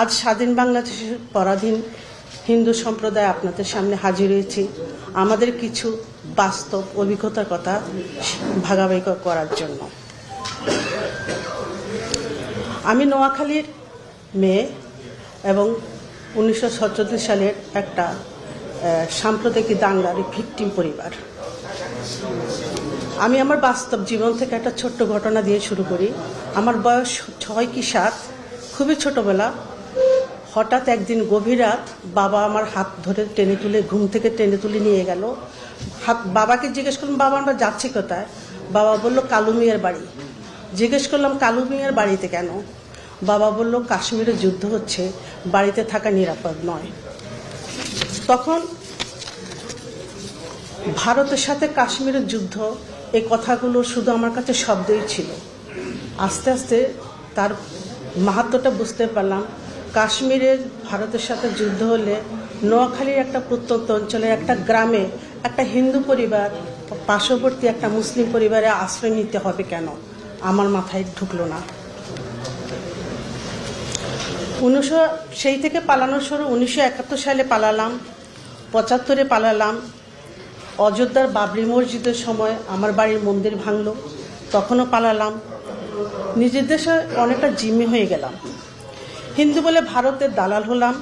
আজ স্বাধীন বাংলাদেশের পরাধীন হিন্দু সম্প্রদায় আপনাদের সামনে হাজির হয়েছি। আমাদের কিছু বাস্তব অভিজ্ঞতার কথা ভাগাভাগি করার জন্য। আমি নোয়াখালীর মেয়ে এবং উনিশশো সালের একটা সাম্প্রদায়িক দাঙ্গার ভিকটিম পরিবার। আমি আমার বাস্তব জীবন থেকে একটা ছোট্ট ঘটনা দিয়ে শুরু করি। আমার বয়স ছয় কি সাত, খুবই ছোটবেলা। হঠাৎ একদিন গভীর রাত বাবা আমার হাত ধরে টেনে তুলে ঘুম থেকে টেনে তুলে নিয়ে গেল। হাত, বাবাকে জিজ্ঞেস করলাম, বাবা, আমরা যাচ্ছি কোথায়? বাবা বলল, কালু মিয়ার বাড়ি। জিজ্ঞেস করলাম, কালু মিয়ার বাড়িতে কেন? বাবা বলল, কাশ্মীরে যুদ্ধ হচ্ছে, বাড়িতে থাকা নিরাপদ নয়। তখন ভারতের সাথে কাশ্মীরের যুদ্ধ এই কথাগুলো শুধু আমার কাছে শব্দই ছিল। আস্তে আস্তে তার মাহাত্মটা বুঝতে পারলাম কাশ্মীরের ভারতের সাথে যুদ্ধ হলে নোয়াখালীর একটা প্রত্যন্ত অঞ্চলের একটা গ্রামে একটা হিন্দু পরিবার, পার্শ্ববর্তী একটা মুসলিম পরিবারে আশ্রয় নিতে হবে কেন? আমার মাথায় ঢুকলো না। উনিশশো, সেই থেকে পালানোর শুরু উনিশশো একাত্তর সালে পালালাম, পঁচাত্তরে পালালাম। অযোধ্যার বাবরি মসজিদের সময় আমার বাড়ির মন্দির ভাঙলো, তখনও পালালাম। নিজের দেশে অনেকটা জিম্মি হয়ে গেলাম। হিন্দু বলে ভারতের দালাল হলাম।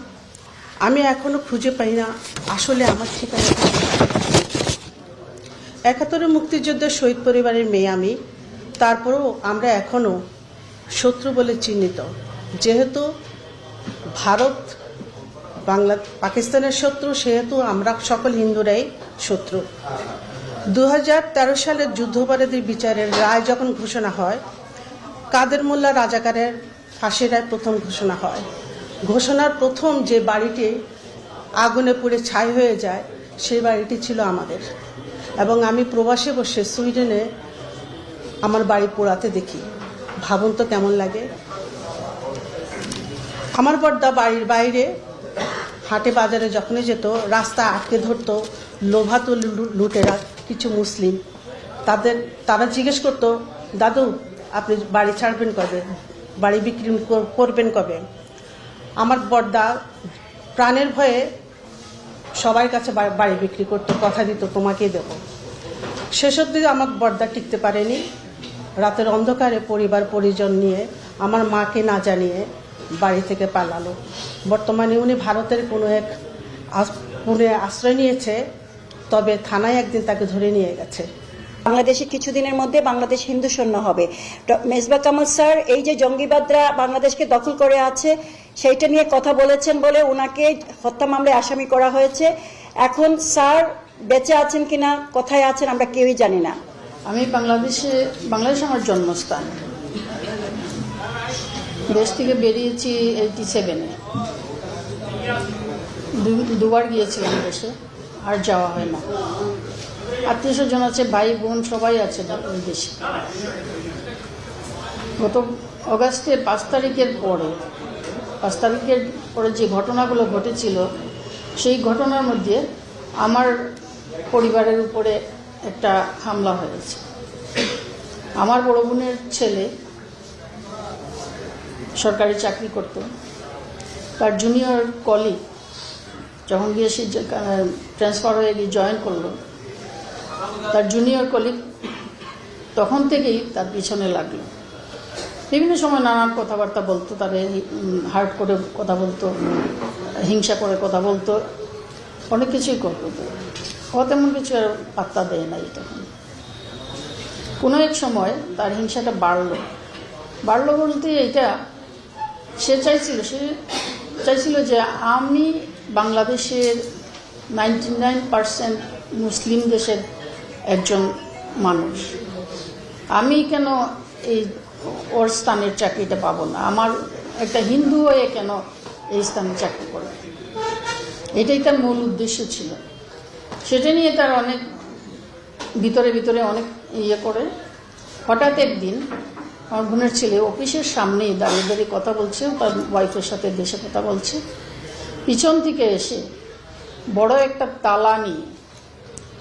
আমি এখনও খুঁজে পাই না আসলে আমার ঠিকানা। একাত্তরে মুক্তিযুদ্ধের শহীদ পরিবারের মেয়ে আমি। তারপরেও আমরা এখনও শত্রু বলে চিহ্নিত। যেহেতু ভারত, বাংলা, পাকিস্তানের শত্রু, সেহেতু আমরা সকল হিন্দুরাই শত্রু। দু হাজার সালের যুদ্ধাপরাধীর বিচারের রায় যখন ঘোষণা হয়, কাদের মোল্লা রাজাকারের ফাঁসির প্রথম ঘোষণা হয়। ঘোষণার প্রথম যে বাড়িটি আগুনে পুড়ে ছাই হয়ে যায়, সেই বাড়িটি ছিল আমাদের। এবং আমি প্রবাসে বসে সুইডেনে আমার বাড়ি পোড়াতে দেখি। ভাবুন তো কেমন লাগে। আমার বড়দা বাড়ির বাইরে হাটে বাজারে যখনই যেত, রাস্তা আটকে ধরতো লোভাতো লুটেরা, কিছু মুসলিম। তাদের তারা জিজ্ঞেস করতো, দাদু, আপনি বাড়ি ছাড়বেন কবে? বাড়ি বিক্রি কর- করবেন কবে? আমার বড়দা প্রাণের ভয়ে সবার কাছে বাড়ি বিক্রি করতো কথা দিত, তোমাকেই দেবো। শেষ অব্দি আমার বর্দা টিকতে পারেনি। রাতের অন্ধকারে পরিবার পরিজন নিয়ে আমার মাকে না জানিয়ে বাড়ি থেকে পালালো। বর্তমানে উনি ভারতের কোনো এক পুনে আশ্রয় নিয়েছে, তবে থানায় একদিন তাকে ধরে নিয়ে গেছে। বাংলাদেশে কিছুদিনের মধ্যে বাংলাদেশ হিন্দু শূন্য হবে মেজবা কামাল স্যার, এই যে জঙ্গিবাদরা বাংলাদেশকে দখল করে আছে, সেইটা নিয়ে কথা বলেছেন বলে ওনাকে হত্যা মামলায় আসামি করা হয়েছে। এখন স্যার বেঁচে আছেন কিনা, কোথায় আছেন, আমরা কেউই জানি না। আমি বাংলাদেশে, বাংলাদেশ আমার জন্মস্থান। দেশ থেকে বেরিয়েছি এইটি সেভেনে দুবার গিয়েছিলাম দেশে, আর যাওয়া হয় না। আত্মীয় স্বজন আছে, ভাই, বোন, সবাই আছে ওই দেশে। গত অগাস্টে পাঁচ তারিখের পরে, পাঁচ তারিখের পরে যে ঘটনাগুলো ঘটেছিল, সেই ঘটনার মধ্যে আমার পরিবারের উপরে একটা হামলা হয়েছে। আমার বড় বোনের ছেলে সরকারি চাকরি করত। তার জুনিয়র কলিগ যখন গিয়ে সে ট্রান্সফার হয়ে গিয়ে জয়েন করল তার জুনিয়র কলিগ তখন থেকেই তার পিছনে লাগল। বিভিন্ন সময় নানান কথাবার্তা বলতো তাদের হার্ট করে কথা বলতো, হিংসা করে কথা বলতো, অনেক কিছুই করতো। তো ও তেমন কিছু আর পাত্তা দেয় নাই তখন। কোনো এক সময় তার হিংসাটা বাড়লো। বাড়লো বলতে এটা সে চাইছিল সে চাইছিল যে আমি বাংলাদেশের নাইনটি নাইন পার্সেন্ট মুসলিম দেশের একজন মানুষ। আমি কেন এই ওর স্থানের চাকরিটা পাবো না? আমার একটা হিন্দু হয়ে কেন এই স্থানে চাকরি করবে? এটাই তার মূল উদ্দেশ্য ছিল। সেটা নিয়ে তার অনেক ভিতরে ভিতরে অনেক ইয়ে করে। হঠাৎ একদিন আমার বোনের ছেলে অফিসের সামনেই দাঁড়িয়ে দাঁড়িয়ে কথা বলছে তার ওয়াইফের সাথে দেশে কথা বলছে। পিছন থেকে এসে বড় একটা তালা নিয়ে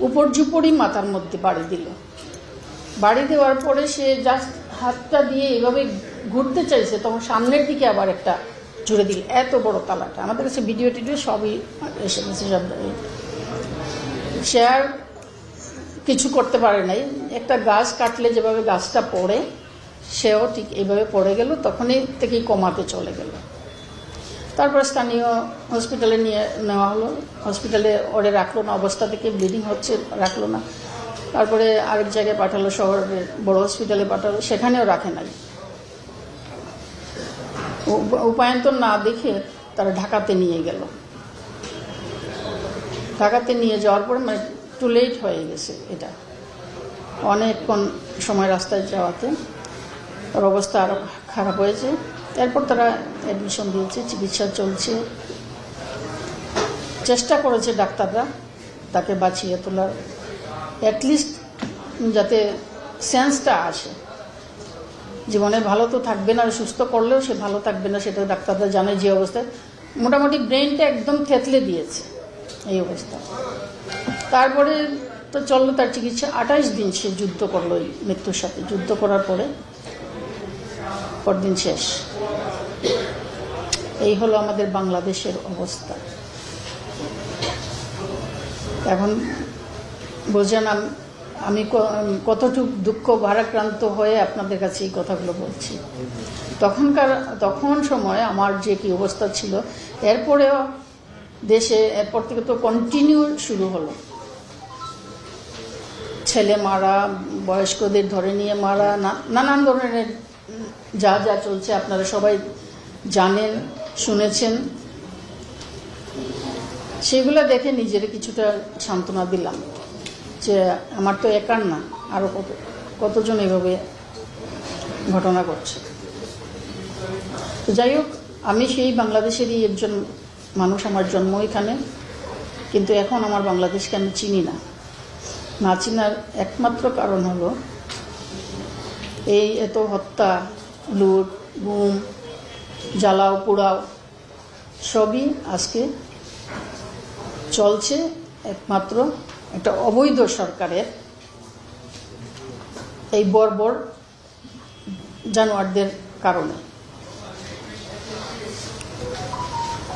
উপর জুপড়ি মাথার মধ্যে বাড়ি দিল। বাড়ি দেওয়ার পরে সে জাস্ট হাতটা দিয়ে এভাবে ঘুরতে চাইছে, তখন সামনের দিকে আবার একটা জুড়ে দিল। এত বড় তালাটা। আমাদের কাছে ভিডিও টিডিও সবই এসে গেছে, সব সে আর কিছু করতে পারে নাই। একটা গাছ কাটলে যেভাবে গাছটা পড়ে, সেও ঠিক এইভাবে পড়ে গেল, তখনই থেকেই কমাতে চলে গেল। তারপর স্থানীয় হসপিটালে নিয়ে নেওয়া হলো। হসপিটালে ওরে রাখল না, অবস্থা থেকে ব্লিডিং হচ্ছে, রাখল না। তারপরে আরেক জায়গায় পাঠালো, শহরের বড় হসপিটালে পাঠালো, সেখানেও রাখে নাই। উপ- উপায়ন্তর না দেখে তারা ঢাকাতে নিয়ে গেল। ঢাকাতে নিয়ে যাওয়ার পর মানে টু লেট হয়ে গেছে এটা। অনেকক্ষণ সময় রাস্তায় যাওয়াতে। ওর অবস্থা আরও খারাপ হয়েছে। এরপর তারা অ্যাডমিশন দিয়েছে, চিকিৎসা চলছে। চেষ্টা করেছে ডাক্তাররা তাকে বাঁচিয়ে তোলার। অ্যাটলিস্ট যাতে সেন্সটা আসে। জীবনে ভালো তো থাকবে না, সুস্থ করলেও সে ভালো থাকবে না সেটা ডাক্তাররা জানে যে অবস্থায়। মোটামুটি ব্রেনটা একদম থেতলে দিয়েছে এই অবস্থা। তারপরে তো চলল তার চিকিৎসা। আঠাশ দিন সে যুদ্ধ করল মৃত্যুর সাথে। যুদ্ধ করার পরে পরদিন শেষ। এই হলো আমাদের বাংলাদেশের অবস্থা। এখন বোঝেন আমি কতটুক দুঃখ ভারাক্রান্ত হয়ে আপনাদের কাছে এই কথাগুলো বলছি। তখনকার, তখন সময় আমার যে কি অবস্থা ছিল, এরপরেও দেশে, এরপর থেকে তো কন্টিনিউ শুরু হলো। ছেলে মারা, বয়স্কদের ধরে নিয়ে মারা নানান ধরনের যা যা চলছে আপনারা সবাই জানেন, শুনেছেন। সেগুলো দেখে নিজের কিছুটা সান্ত্বনা দিলাম যে আমার তো একার না আরও কত, কতজন এভাবে ঘটনা ঘটছে। তো যাই হোক, আমি সেই বাংলাদেশেরই একজন মানুষ, আমার জন্ম এখানে, কিন্তু এখন আমার বাংলাদেশকে আমি চিনি না। না চিনার একমাত্র কারণ হলো এই এত হত্যা, লুট, গুম, জ্বালাও, পোড়াও, সবই আজকে চলছে একমাত্র একটা অবৈধ সরকারের এই বর্বর জানোয়ারদের কারণে।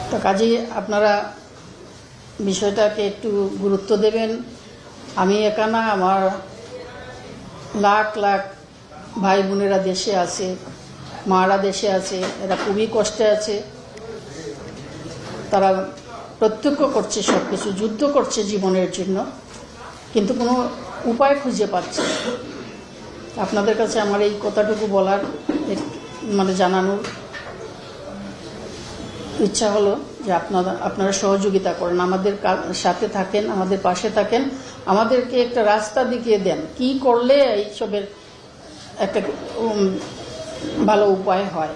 তো কাজেই আপনারা বিষয়টাকে একটু গুরুত্ব দেবেন। আমি একা না, আমার লাখ লাখ ভাই বোনেরা দেশে আছে, মারা দেশে আছে, এরা খুবই কষ্টে আছে তারা প্রত্যক্ষ করছে সব কিছু যুদ্ধ করছে জীবনের জন্য, কিন্তু কোনো উপায় খুঁজে পাচ্ছে। আপনাদের কাছে আমার এই কথাটুকু বলার মানে জানানোর ইচ্ছা হলো যে আপনারা আপনারা সহযোগিতা করেন, আমাদের সাথে থাকেন, আমাদের পাশে থাকেন, আমাদেরকে একটা রাস্তা দেখিয়ে দেন, কি করলে এইসবের একটা ভালো উপায় হয়।